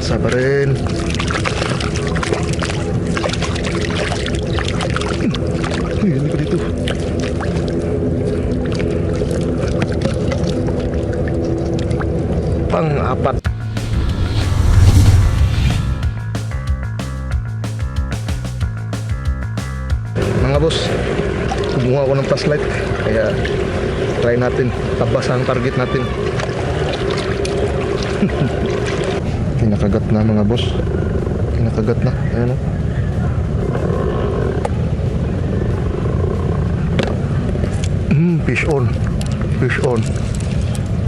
Sasa pa rin. Uy, ano ka dito? Pang-apat. Mga boss, kumuha ako ng flashlight. Kaya try natin. Tabas ang target natin. Kinakagat na mga boss. Kinakagat na. Ayan o. Hmm, fish on. Fish on.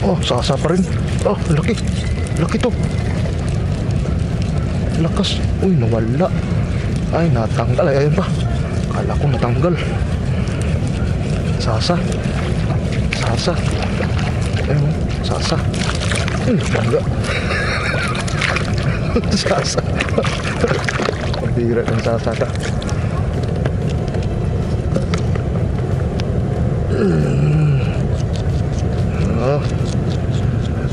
Oh, sasa pa rin. Oh, laki. Laki to. Lakas. Uy, nawala. Ay, natanggal. Ay, ayun pa. Kala ko natanggal. Sasa. Sasa. Ayun, oh, sasa. Uy, bangga. sasa. Pabira ng sasa ka. Oh.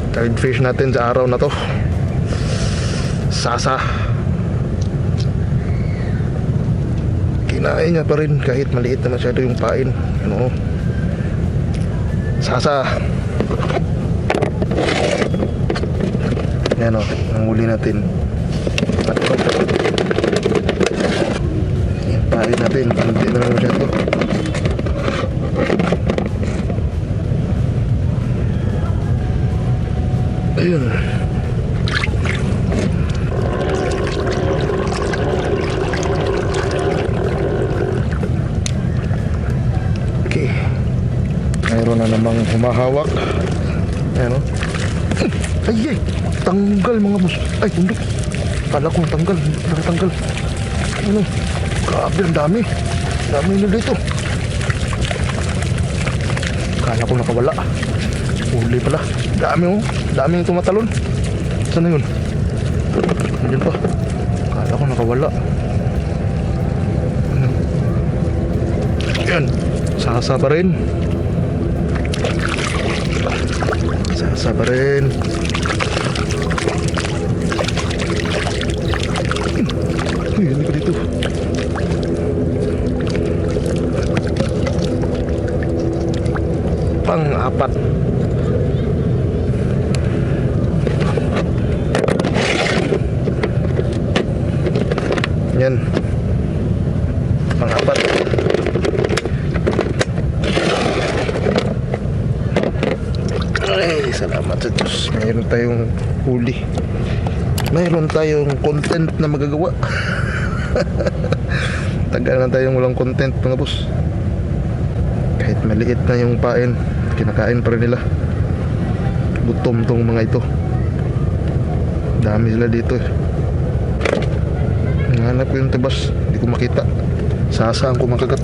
Tide fish natin sa araw na to. Sasa. Kinain niya pa rin kahit maliit na masyado yung pain. Ano? Sasa. Yan o, ang huli natin. Yung pain natin, hindi na lang masyado. Ayun. Okay. Mayroon na namang humahawak. Ayan o. Ay, ay! Tanggal mga boss. Ay, hindi. Kala ko tanggal. Hindi pala tanggal. Ano? Grabe, ang dami. Dami na dito. Kala ko nakawala. Huli pala. Dami oh. Dami yung tumatalon. Saan na yun? Ayun pa. Kala ko nakawala. Ano? Yan. Sasa pa rin. Sasa pa rin. Uy, ano ka dito? Pang-apat. Yan. Ay, salamat sa Diyos. Mayroon tayong huli. Mayroon tayong content na magagawa. Tagal na tayong walang content mga boss. Kahit maliit na yung pain, kinakain pa rin nila. Gutom tong mga ito. Dami sila dito eh. Hanap ko yung tabas, hindi ko makita. Sasaan ko makagat.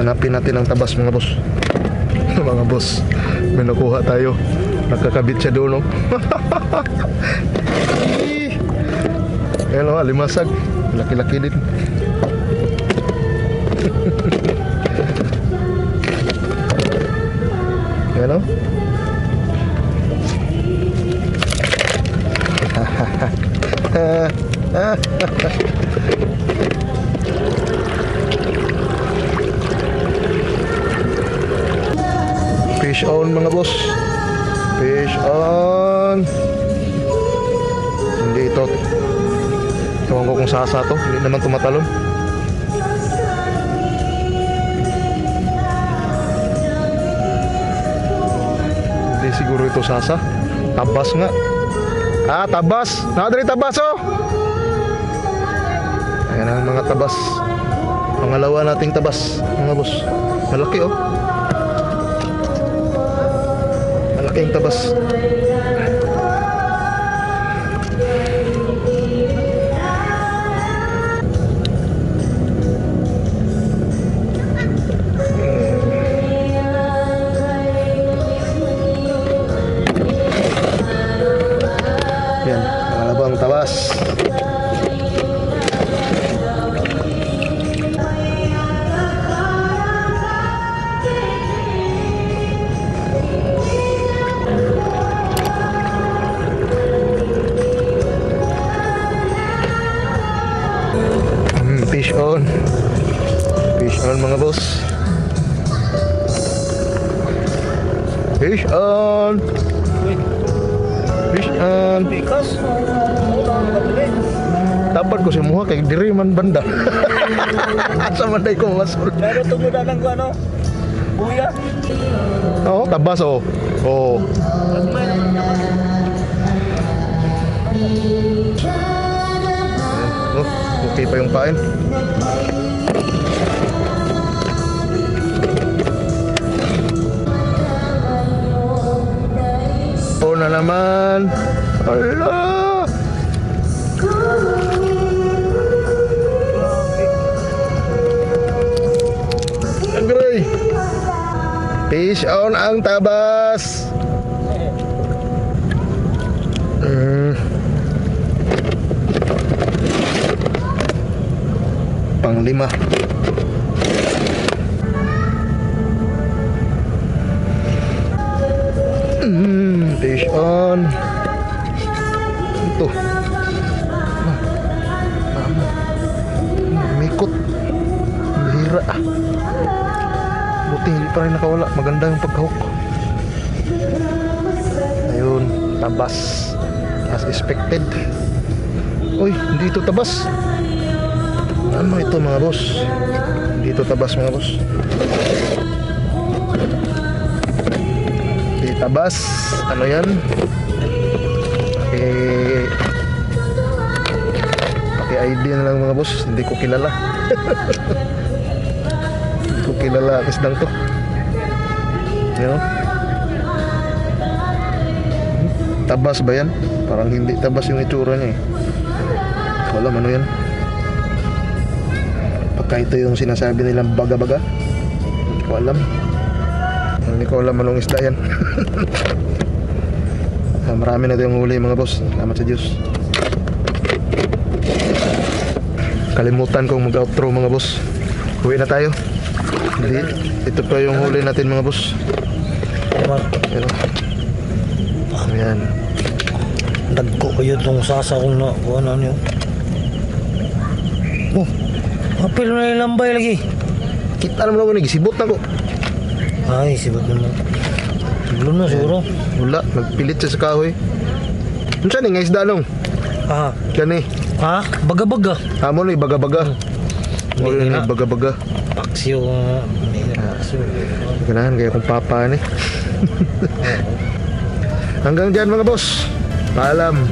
Hanapin natin ang tabas mga boss. Mga boss, may nakuha tayo. Nakakabit siya doon, no? Hello, alimasag. Laki-laki din. Hello? Fish Kung sasa to. Hindi naman tumatalon. Hindi siguro ito sasa. Tabas nga. Ah, tabas. Nakadali tabas oh. Ayan ang mga tabas. Pangalawa nating tabas. Mga boss. Malaki oh. Malaking tabas. tabas. Mm, fish on. Fish on mga boss. Fish on. Kabili. Dapat ko si Muha kay diri man banda. Sa manday ko masul. Pero tumuda ng ano. Buya. Oo, tabas oh. Oh, okay pa yung pain. Na naman. Ala! Agray! Fish on ang tabas! Mm. Panglima. Mm, fish on. Ito. Ah, Mikot. Bihira. Buti hindi pa rin nakawala. Maganda yung pagkahok. Ayun, tabas. As expected. Uy, hindi ito tabas. Ano ito mga boss? Hindi ito tabas mga boss. Tabas. Ano yan? Eh, Paki-ID na lang mga boss. Hindi ko kilala. Hindi ko kilala ang isdang to. You know? Tabas ba yan? Parang hindi tabas yung itsura niya eh. Wala ano yan. Pagka ito yung sinasabi nilang baga-baga. Hindi ko alam. Hindi ko alam anong isda yan. Ah, Marami na tayong huli mga boss. Salamat sa Diyos. Kalimutan kong mag-outro mga boss. Uwi na tayo. Hindi, ito pa yung huli natin mga boss. Pero, ayan. Dagko ko yun itong sasa kong na. Kung ano niyo. Oh. Apil na yung lambay lagi. Kita naman ako nagisibot na ko. Ay, sibat naman. Belum na siguro. Wala, nagpilit siya sa kahoy. Ano siya ni nga isda? Ah. Gani. Ha? Baga-baga. Amo ni baga-baga. Mo Hindi na. baga-baga. Paksiyo. Hindi na paksiyo. Ganahan kaya kung papa ni. Hanggang diyan mga boss. Paalam.